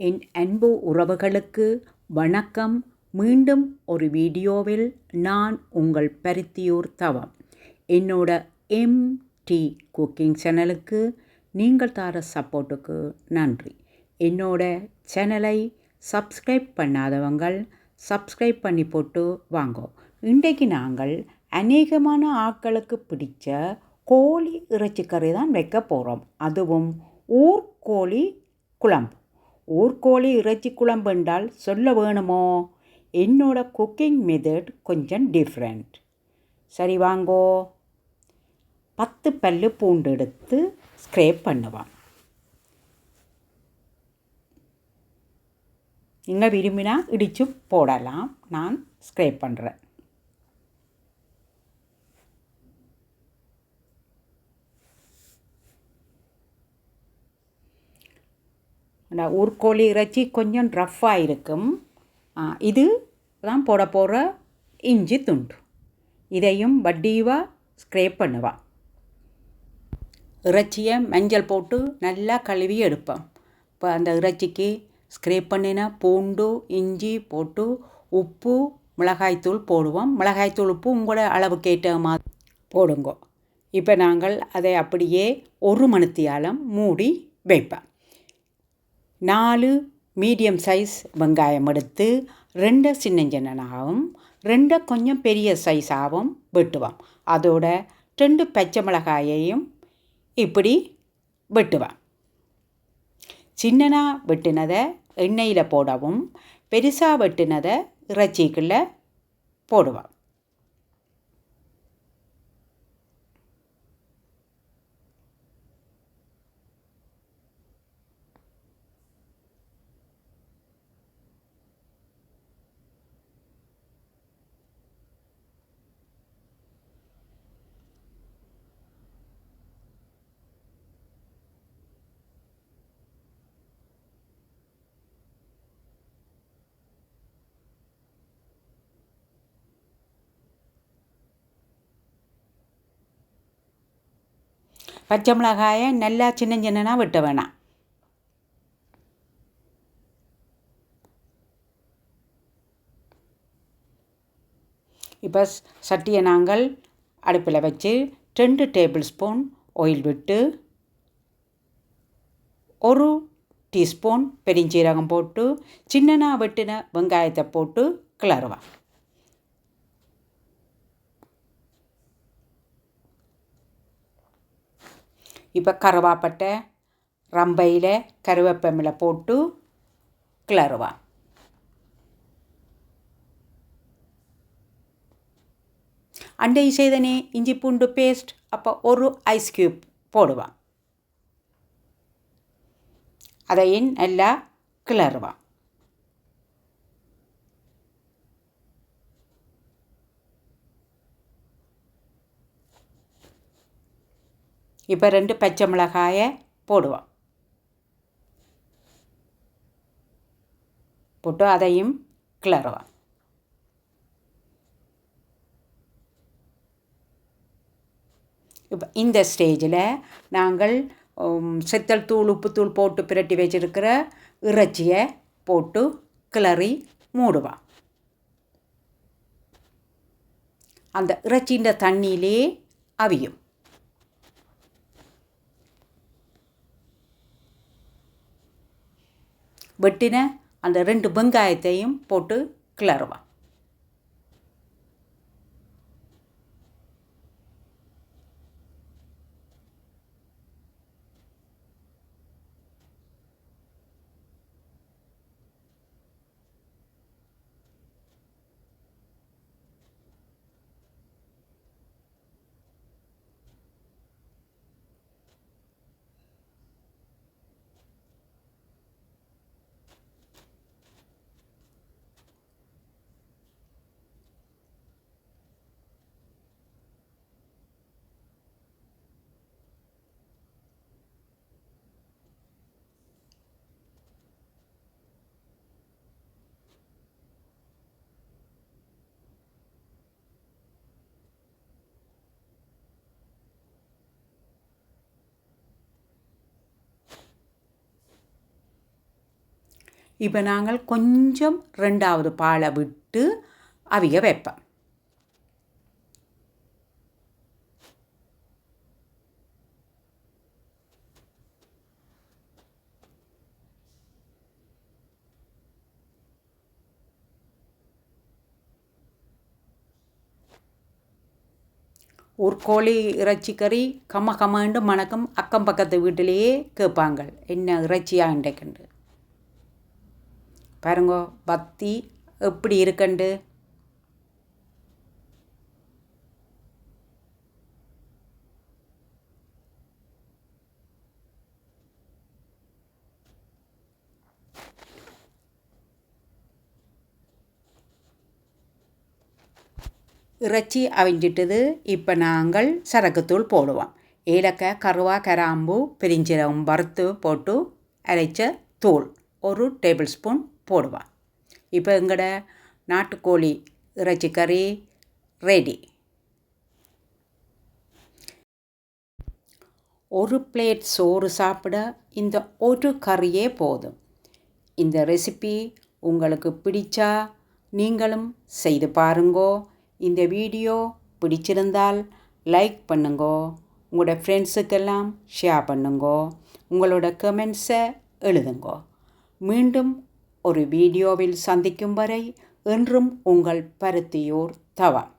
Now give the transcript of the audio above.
என் அன்பு உறவுகளுக்கு வணக்கம். மீண்டும் ஒரு வீடியோவில் நான் உங்கள் பருத்தியூர் தவம். என்னோட எம்டி குக்கிங் சேனலுக்கு நீங்கள் தர சப்போர்ட்டுக்கு நன்றி. என்னோட சேனலை சப்ஸ்கிரைப் பண்ணாதவங்கள் சப்ஸ்கிரைப் பண்ணி போட்டு வாங்கோ. இன்றைக்கு நாங்கள் அநேகமான ஆட்களுக்கு பிடிச்ச கோழி இறைச்சிக்கறி தான் வைக்க போகிறோம் அதுவும் ஊர்கோழி குழம்பு. ஊர்கோழி இறைச்சி குழம்பு என்றால் சொல்ல வேணுமோ? என்னோட குக்கிங் மெத்தட் கொஞ்சம் டிஃப்ரெண்ட் சரி வாங்கோ. பத்து பல்லு பூண்டு எடுத்து ஸ்க்ரேப் பண்ணுவான் நீங்கள் விரும்பினா இடித்து போடலாம். நான் ஸ்க்ரேப் பண்ணுறேன் ஊர்கோழி இறைச்சி கொஞ்சம் ரஃப்பாக இருக்கும். இது தான் போட போகிற இஞ்சி துண்டு. இதையும் வட்டிவாக ஸ்க்ரேப் பண்ணுவான் இறைச்சியை மஞ்சள் போட்டு நல்லா கழுவி எடுப்போம். இப்போ அந்த இறைச்சிக்கு ஸ்க்ரேப் பண்ணினா பூண்டு இஞ்சி போட்டு உப்பு மிளகாய்த்தூள் போடுவோம். மிளகாய்த்தூள் உப்பு உங்களோட அளவுக்கு ஏற்ற மாதிரி போடுங்க. இப்போ நாங்கள் அதை அப்படியே ஒரு மணித்தியாலம் மூடி வைப்பேன் நாலு மீடியம் சைஸ் வெங்காயம் எடுத்து ரெண்டு சின்ன சின்னனாகவும் ரெண்டு கொஞ்சம் பெரிய சைஸாகவும் வெட்டுவோம். அதோட ரெண்டு பச்சை மிளகாயையும் இப்படி வெட்டுவேன் சின்னனா வெட்டினதை எண்ணெயில் போடவும் பெருசாக வெட்டினதை இறைச்சிக்குள்ளே போடுவேன் பச்சை மிளகாயை நல்லா சின்ன சின்னனா வெட்ட வேணாம். இப்போ சட்டியை நாங்கள் அடுப்பில் வச்சு ரெண்டு டேபிள் ஸ்பூன் ஆயில் விட்டு ஒரு டீஸ்பூன் பெருஞ்சீரகம் போட்டு சின்னனாக வெட்டின வெங்காயத்தை போட்டு கிளறுவேன் இப்போ கருவாப்பட்டை ரம்பையில் கருவேப்பமில போட்டு கிளறுவான் அண்டை செய்தனே இஞ்சி பூண்டு பேஸ்ட் அப்போ ஒரு ஐஸ் கியூப் போடுவான் அதையும் நல்லா கிளறுவான் இப்போ ரெண்டு பச்சை மிளகாயை போடுவோம். போட்டு அதையும் கிளறுவோம். இப்போ இந்த ஸ்டேஜில் நாங்கள் செத்தல் தூள் உப்புத்தூள் போட்டு பிரட்டி வச்சிருக்கிற இறைச்சியை போட்டு கிளறி மூடுவோம். அந்த இறைச்சின்ற தண்ணியிலே அவியும். வெட்டின அந்த ரெண்டு வெங்காயத்தையும் போட்டு கிளறுவான். இப்போ நாங்கள் கொஞ்சம் ரெண்டாவது பாலை விட்டு அவிய வைப்போம். ஒரு கோழி இறைச்சிக்கறி கம்ம கம்மண்டு மணக்கம் அக்கம் பக்கத்து வீட்டிலேயே கேட்பாங்க. என்ன இறைச்சியாக இன்றைக்குண்டு பாருங்கோ பக்தி எப்படி இருக்கண்டு? இறைச்சி அவிஞ்சிட்டது இப்போ நாங்கள் சரக்குத்தூள் போடுவோம். ஏலக்காய் கருவா கராம்பு பெரிஞ்சீரகம் வறுத்து போட்டு அரைச்ச தூள். ஒரு டேபிள் ஸ்பூன் போடுவோம் இப்போ எங்களோட நாட்டுக்கோழி இறைச்சி கறி ரெடி ஒரு பிளேட் சோறு சாப்பிட இந்த ஒரு கறியே போதும். இந்த ரெசிபி உங்களுக்கு பிடிச்சா நீங்களும் செய்து பாருங்கோ. இந்த வீடியோ பிடிச்சிருந்தால் லைக் பண்ணுங்கோ. உங்களோட ஃப்ரெண்ட்ஸுக்கெல்லாம் ஷேர் பண்ணுங்கோ. உங்களோட கமெண்ட்ஸை எழுதுங்கோ. மீண்டும் ஒரு வீடியோவில் சந்திக்கும் வரை என்றும் உங்கள் பருத்தியோர் தவம்